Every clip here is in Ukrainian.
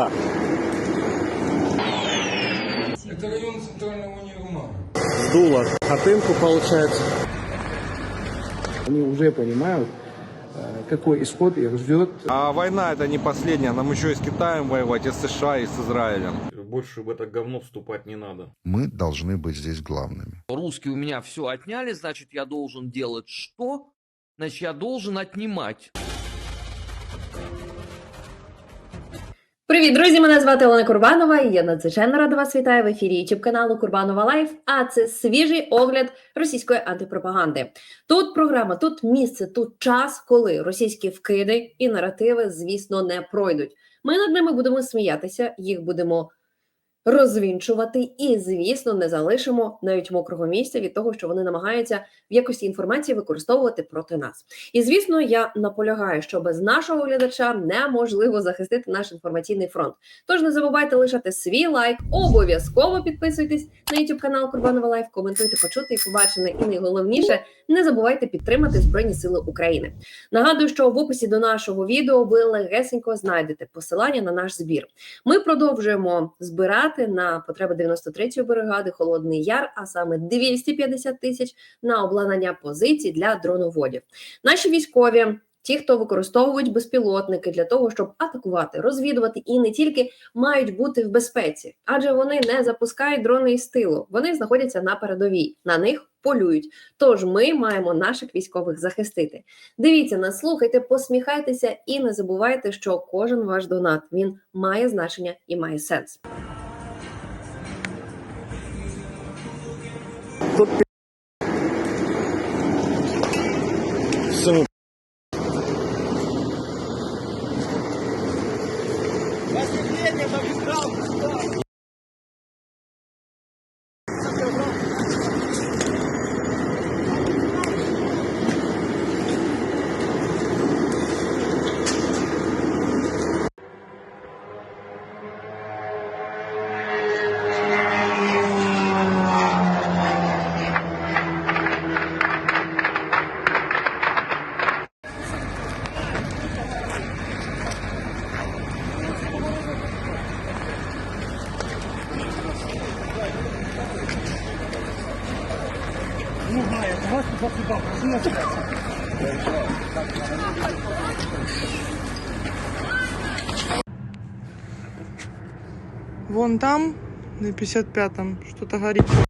Куда? Это район центрального универмага. Сдуло хатынку, получается. Они уже понимают, э, какой исход их ждет. А война это не последняя, нам еще и с Китаем воевать, и с США, и с Израилем. Больше в это говно вступать не надо. Мы должны быть здесь главными. Русские у меня все отняли, значит, я должен делать что? Значит, я должен отнимать. Привіт, друзі! Мене звати Олена Курбанова. і Я надзвичайно рада вас вітаю в ефірі youtube каналу Курбанова Лайф. А це свіжий огляд російської антипропаганди. Тут програма, тут місце, тут час, коли російські вкиди і наративи, звісно, не пройдуть. Ми над ними будемо сміятися, їх будемо розвінчувати, і, звісно, не залишимо навіть мокрого місця від того, що вони намагаються в якості інформації використовувати проти нас. І звісно, я наполягаю, що без нашого глядача неможливо захистити наш інформаційний фронт. Тож не забувайте лишати свій лайк, обов'язково підписуйтесь на YouTube канал Курбанова Лайф, коментуйте, почути і побачене. І найголовніше, не забувайте підтримати Збройні Сили України. Нагадую, що в описі до нашого відео ви легесенько знайдете посилання на наш збір. Ми продовжуємо збирати на потреби 93-ї бригади Холодний Яр, а саме 250 тисяч на обладнання позицій для дроноводів. Наші військові. Ті, хто використовують безпілотники для того, щоб атакувати, розвідувати і не тільки мають бути в безпеці, адже вони не запускають дрони із тилу, вони знаходяться на передовій, на них полюють. Тож ми маємо наших військових захистити. Дивіться нас, слухайте, посміхайтеся і не забувайте, що кожен ваш донат він має значення і має сенс. tú Не знаю, у вас тут засыпал. Вон там, на 55-м, что-то горит.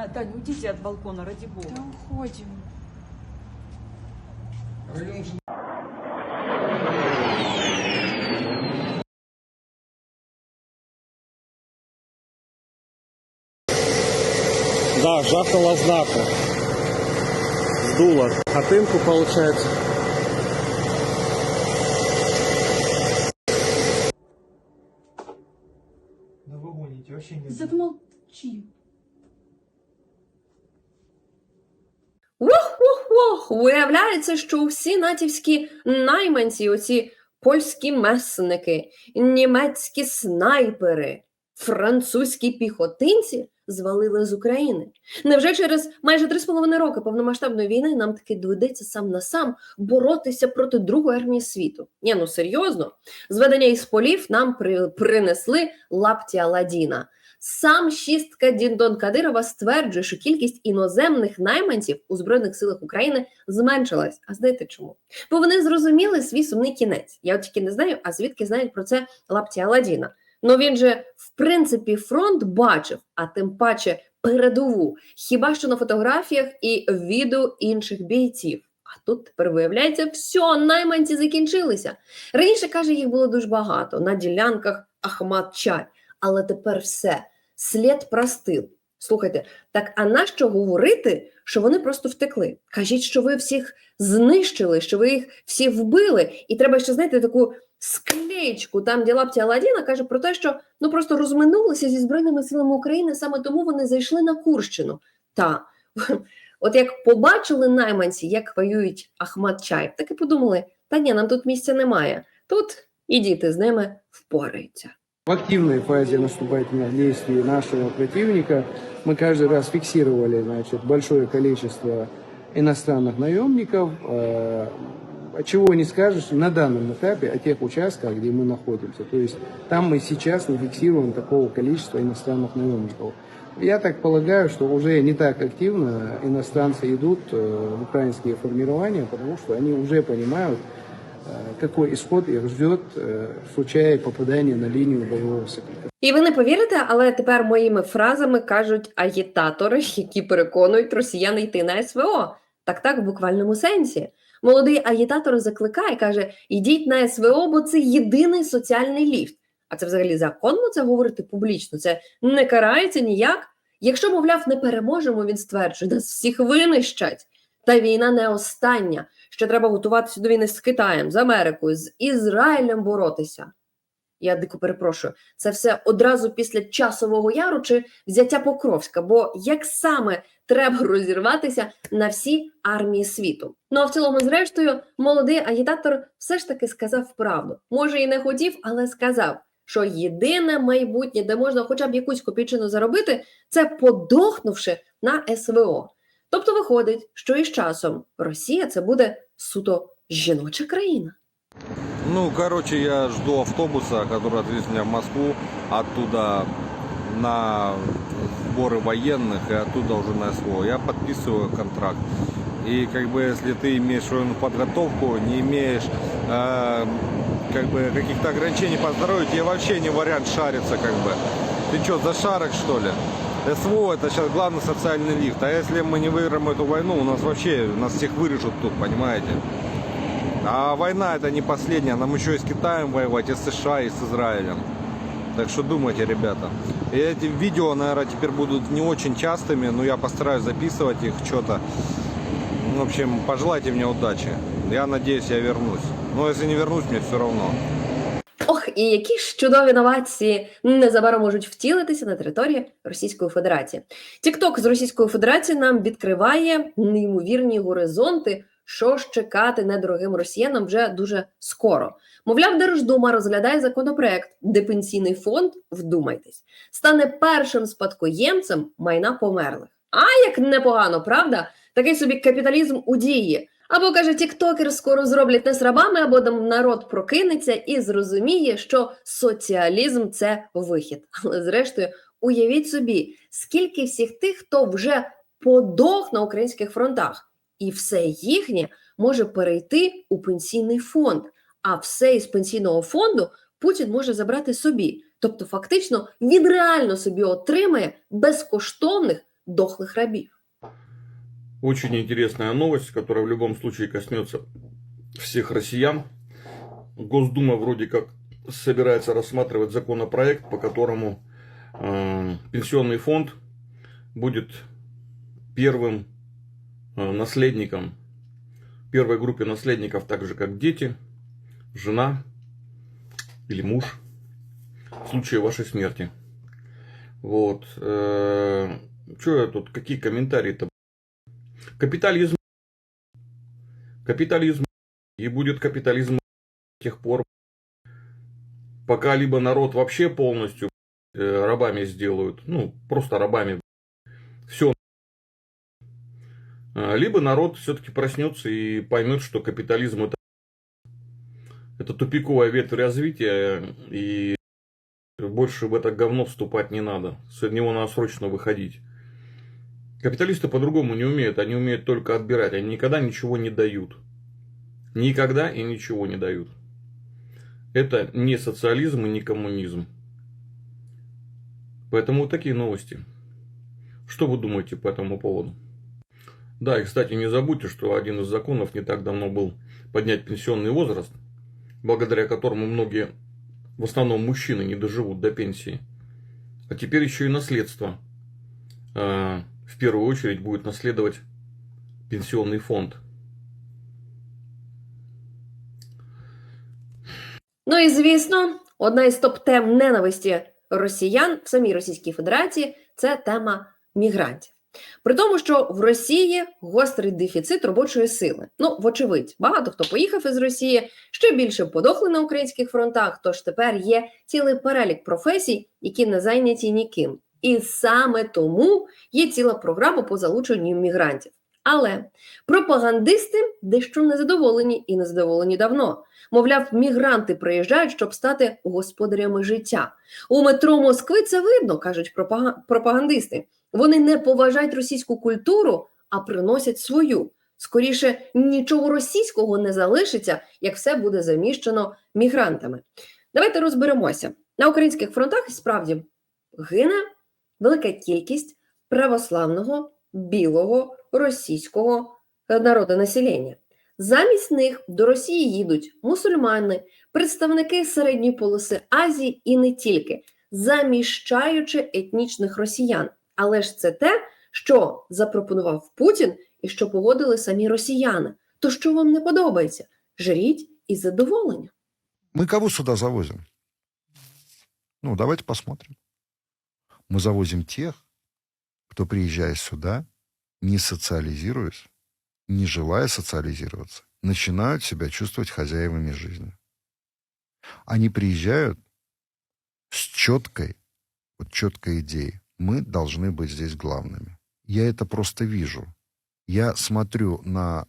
На, Тань, уйдите от балкона, ради бога. Да уходим. Район Да, жахнуло знаку. Сдуло хатынку, получается. Да вы гоните, вообще не Замолчи. Ух-ух-ух! Виявляється, що всі натівські найманці, оці польські месники, німецькі снайпери, французькі піхотинці звалили з України. Невже через майже три з половиною роки повномасштабної війни нам таки доведеться сам на сам боротися проти другої армії світу? Ні, ну серйозно, зведення із полів нам при, принесли лапті Аладдіна. Сам шістка Діндон Кадирова стверджує, що кількість іноземних найманців у збройних силах України зменшилась. А знаєте чому? Бо вони зрозуміли свій сумний кінець. Я от тільки не знаю, а звідки знають про це лапті Аладдіна. Ну він же в принципі фронт бачив, а тим паче передову. Хіба що на фотографіях і відео інших бійців. А тут тепер виявляється, все, найманці закінчилися. Раніше каже, їх було дуже багато на ділянках Ахмат Чай, але тепер все слід простив. Слухайте, так а нащо говорити, що вони просто втекли? Кажіть, що ви всіх знищили, що ви їх всі вбили, і треба ще знаєте таку склеєчку, там де лапті Аладдіна каже про те, що ну просто розминулися зі збройними силами України, саме тому вони зайшли на Курщину. Та от як побачили найманці, як воюють Ахмат Чаєв, так і подумали: Та ні, нам тут місця немає. Тут і діти з ними впораються. В активной фазе наступательных действий нашего противника мы каждый раз фиксировали значит, большое количество иностранных наемников. Э, чего не скажешь на данном этапе о тех участках, где мы находимся. То есть там мы сейчас не фиксируем такого количества иностранных наемников. Я так полагаю, что уже не так активно иностранцы идут э, в украинские формирования, потому что они уже понимают, какой исход их ждет в случае попадания на линию боевого соприкосновения. І ви не повірите, але тепер моїми фразами кажуть агітатори, які переконують росіян йти на СВО. Так так, в буквальному сенсі. Молодий агітатор закликає, каже: ідіть на СВО, бо це єдиний соціальний ліфт. А це взагалі законно це говорити публічно. Це не карається ніяк. Якщо, мовляв, не переможемо, він стверджує, нас всіх винищать. Та війна не остання. Ще треба готуватися до війни з Китаєм, з Америкою, з Ізраїлем боротися. Я дико перепрошую, це все одразу після часового яру чи взяття Покровська, бо як саме треба розірватися на всі армії світу? Ну а в цілому, зрештою, молодий агітатор все ж таки сказав правду. Може і не хотів, але сказав, що єдине майбутнє, де можна хоча б якусь копійчину заробити, це подохнувши на СВО. Тобто виходить, що із часом Росія це буде суто жіноча країна. Ну, короче, я жду автобуса, который отвезет меня в Москву, оттуда на сборы военных и оттуда уже на СВО. Я подписываю контракт. И как бы если ты имеешь военную подготовку, не имеешь э, как бы каких-то ограничений по здоровью, тебе вообще не вариант шариться как бы. Ты что, за шарок что ли? СВО это сейчас главный социальный лифт. А если мы не выиграем эту войну, у нас вообще, нас всех вырежут тут, понимаете? А война это не последняя, нам еще и с Китаем воевать, и с США, и с Израилем. Так что думайте, ребята. И эти видео, наверное, теперь будут не очень частыми, но я постараюсь записывать их что-то. В общем, пожелайте мне удачи. Я надеюсь, я вернусь. Но если не вернусь, мне все равно. Ох, і які ж чудові новації незабаром можуть втілитися на території Російської Федерації. Тікток з Російської Федерації нам відкриває неймовірні горизонти, що ж чекати недорогим росіянам вже дуже скоро. Мовляв, Держдума розглядає законопроект, де пенсійний фонд, вдумайтесь, стане першим спадкоємцем майна померлих. А як непогано, правда? Такий собі капіталізм у дії. Або каже, тіктокер скоро зроблять нас рабами, або народ прокинеться і зрозуміє, що соціалізм це вихід. Але зрештою, уявіть собі, скільки всіх тих, хто вже подох на українських фронтах, і все їхнє може перейти у пенсійний фонд. А все із пенсійного фонду Путін може забрати собі. Тобто, фактично, він реально собі отримає безкоштовних дохлих рабів. Очень интересная новость, которая в любом случае коснется всех россиян. Госдума вроде как собирается рассматривать законопроект, по которому э, пенсионный фонд будет первым э, наследником, первой группе наследников, так же как дети, жена или муж в случае вашей смерти. Вот. Что я тут, какие комментарии-то? Капитализм. Капитализм. И будет капитализм до тех пор, пока либо народ вообще полностью э, рабами сделают, ну, просто рабами, все. Либо народ все-таки проснется и поймет, что капитализм это, это тупиковая ветвь развития, и больше в это говно вступать не надо. С него надо срочно выходить. Капиталисты по-другому не умеют, они умеют только отбирать, они никогда ничего не дают. Никогда и ничего не дают. Это не социализм и не коммунизм. Поэтому вот такие новости. Что вы думаете по этому поводу? Да, и, кстати, не забудьте, что один из законов не так давно был поднять пенсионный возраст, благодаря которому многие, в основном мужчины, не доживут до пенсии. А теперь еще и наследство э, в первую очередь будет наследовать пенсионный фонд. Ну і звісно, одна із топ-тем ненависті росіян в самій Російській Федерації це тема мігрантів. При тому, що в Росії гострий дефіцит робочої сили. Ну, вочевидь, багато хто поїхав із Росії, ще більше подохли на українських фронтах. Тож тепер є цілий перелік професій, які не зайняті ніким. І саме тому є ціла програма по залученню мігрантів. Але пропагандисти дещо незадоволені і незадоволені давно. Мовляв, мігранти приїжджають, щоб стати господарями життя. У метро Москви це видно, кажуть пропагандисти. Вони не поважають російську культуру, а приносять свою. Скоріше, нічого російського не залишиться, як все буде заміщено мігрантами. Давайте розберемося. На українських фронтах справді гине велика кількість православного, білого, російського е, народонаселення. Замість них до Росії їдуть мусульмани, представники середньої полоси Азії і не тільки, заміщаючи етнічних росіян. Але ж це те, що запропонував Путін і що погодили самі росіяни. То що вам не подобається? Жріть із задоволення. Мы кого сюда завозим? Ну, давайте посмотрим. Мы завозим тех, кто, приезжая сюда, не социализируясь, не желая социализироваться, начинают себя чувствовать хозяевами жизни. Они приезжают с четкой, вот четкой идеей. Мы должны быть здесь главными. Я это просто вижу. Я смотрю на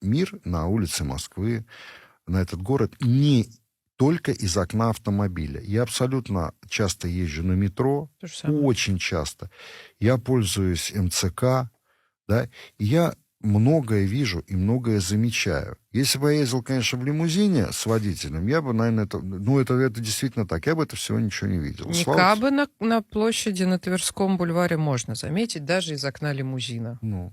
мир, на улицы Москвы, на этот город не только из окна автомобиля. Я абсолютно часто езжу на метро, очень часто. Я пользуюсь МЦК, да, и я многое вижу и многое замечаю. Если бы я ездил, конечно, в лимузине с водителем, я бы, наверное, это, ну, это, это действительно так, я бы это всего ничего не видел. Слава Никабы на, на площади на Тверском бульваре можно заметить даже из окна лимузина. Ну,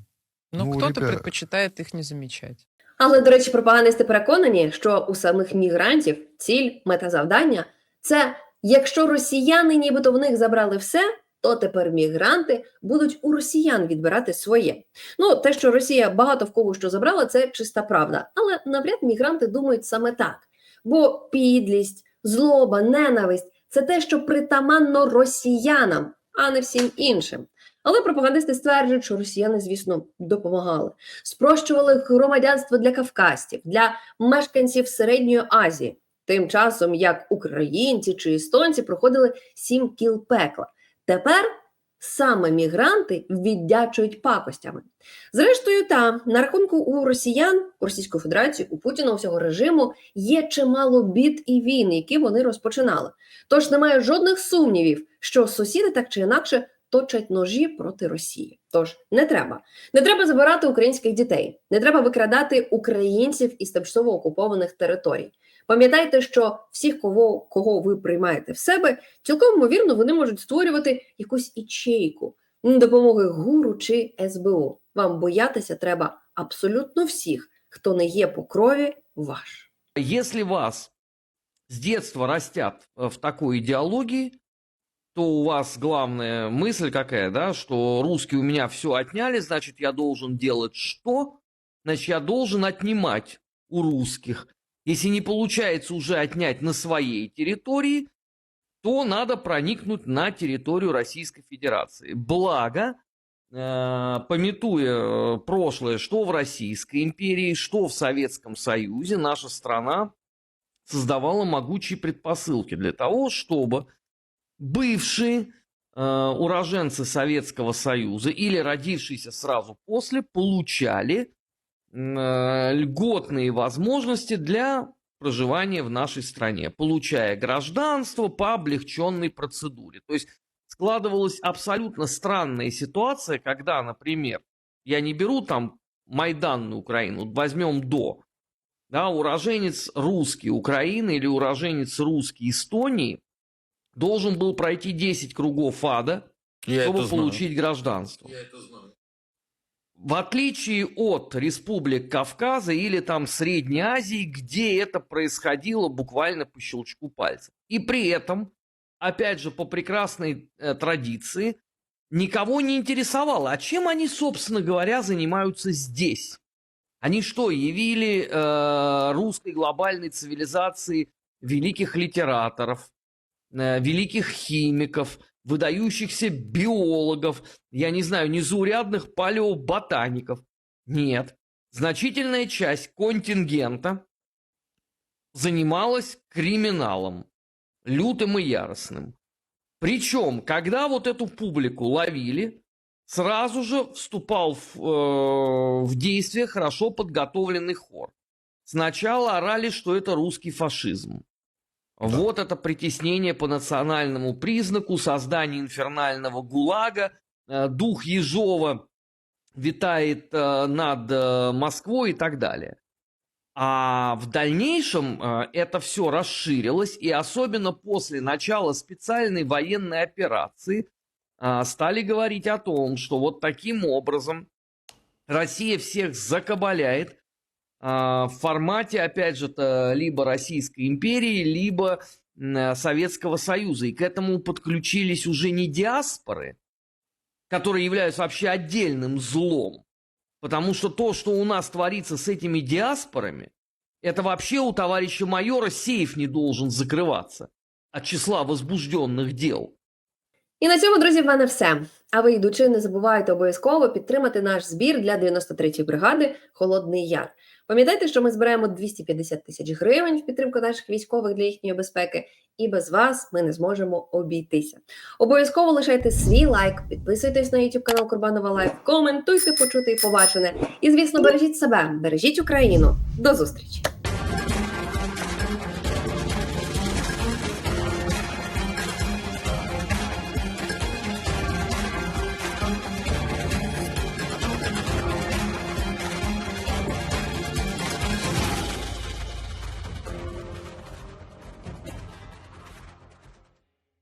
Но Ну, кто-то ребя- предпочитает их не замечать. Але, до речі, пропагандисти переконані, що у самих мігрантів ціль, мета завдання це якщо росіяни нібито в них забрали все, то тепер мігранти будуть у росіян відбирати своє. Ну, те, що Росія багато в кого що забрала, це чиста правда. Але навряд мігранти думають саме так. Бо підлість, злоба, ненависть це те, що притаманно росіянам, а не всім іншим. Але пропагандисти стверджують, що росіяни, звісно, допомагали спрощували громадянство для кавказців, для мешканців Середньої Азії, тим часом як українці чи естонці проходили сім кіл пекла. Тепер саме мігранти віддячують пакостями. Зрештою, та на рахунку у росіян, у Російської Федерації, у Путіна усього режиму є чимало бід і війн, які вони розпочинали. Тож немає жодних сумнівів, що сусіди так чи інакше точать ножі проти Росії. Тож не треба. Не треба забирати українських дітей, не треба викрадати українців із тимчасово окупованих територій. Пам'ятайте, що всіх, кого, кого ви приймаєте в себе, цілком ймовірно, вони можуть створювати якусь ічейку допомоги гуру чи СБУ. Вам боятися треба абсолютно всіх, хто не є по крові ваш. Если вас с детства растят э, в такой идеологии, то у вас главная мысль какая, да, что русские у меня все отняли, значит, я должен делать что? Значит, я должен отнимать у русских. Если не получается уже отнять на своей территории, то надо проникнуть на территорию Российской Федерации. Благо, э, пометуя э, прошлое, что в Российской империи, что в Советском Союзе, наша страна создавала могучие предпосылки для того, чтобы бывшие э, уроженцы Советского Союза или родившиеся сразу после получали э, льготные возможности для проживания в нашей стране, получая гражданство по облегченной процедуре. То есть складывалась абсолютно странная ситуация, когда, например, я не беру там Майдан на Украину, возьмем до, да, уроженец русский Украины или уроженец русский Эстонии должен был пройти 10 кругов ада, Я чтобы это знаю. получить гражданство. В отличие от республик Кавказа или там Средней Азии, где это происходило буквально по щелчку пальцев. И при этом, опять же, по прекрасной э, традиции, никого не интересовало, а чем они, собственно говоря, занимаются здесь. Они что, явили э, русской глобальной цивилизации великих литераторов, великих химиков, выдающихся биологов, я не знаю, незаурядных палеоботаников. Нет. Значительная часть контингента занималась криминалом, лютым и яростным. Причем, когда вот эту публику ловили, сразу же вступал в, э, в действие хорошо подготовленный хор. Сначала орали, что это русский фашизм. Вот это притеснение по национальному признаку, создание инфернального ГУЛАГа, э, дух Ежова витает э, над э, Москвой и так далее. А в дальнейшем это все расширилось, и особенно после начала специальной военной операции стали говорить о том, что вот таким образом Россия всех закабаляет, в формате, опять же, -то, либо Российской империи, либо м, Советского Союза. И к этому подключились уже не диаспоры, которые являются вообще отдельным злом. Потому что то, что у нас творится с этими диаспорами, это вообще у товарища майора сейф не должен закрываться от числа возбужденных дел. І на цьому, друзі, в мене все. А ви, йдучи, не забувайте обов'язково підтримати наш збір для 93-ї бригади Холодний Яр. Пам'ятайте, що ми збираємо 250 тисяч гривень в підтримку наших військових для їхньої безпеки, і без вас ми не зможемо обійтися. Обов'язково лишайте свій лайк, підписуйтесь на YouTube канал Курбанова Лайф, коментуйте, почути і побачене. І, звісно, бережіть себе, бережіть Україну. До зустрічі!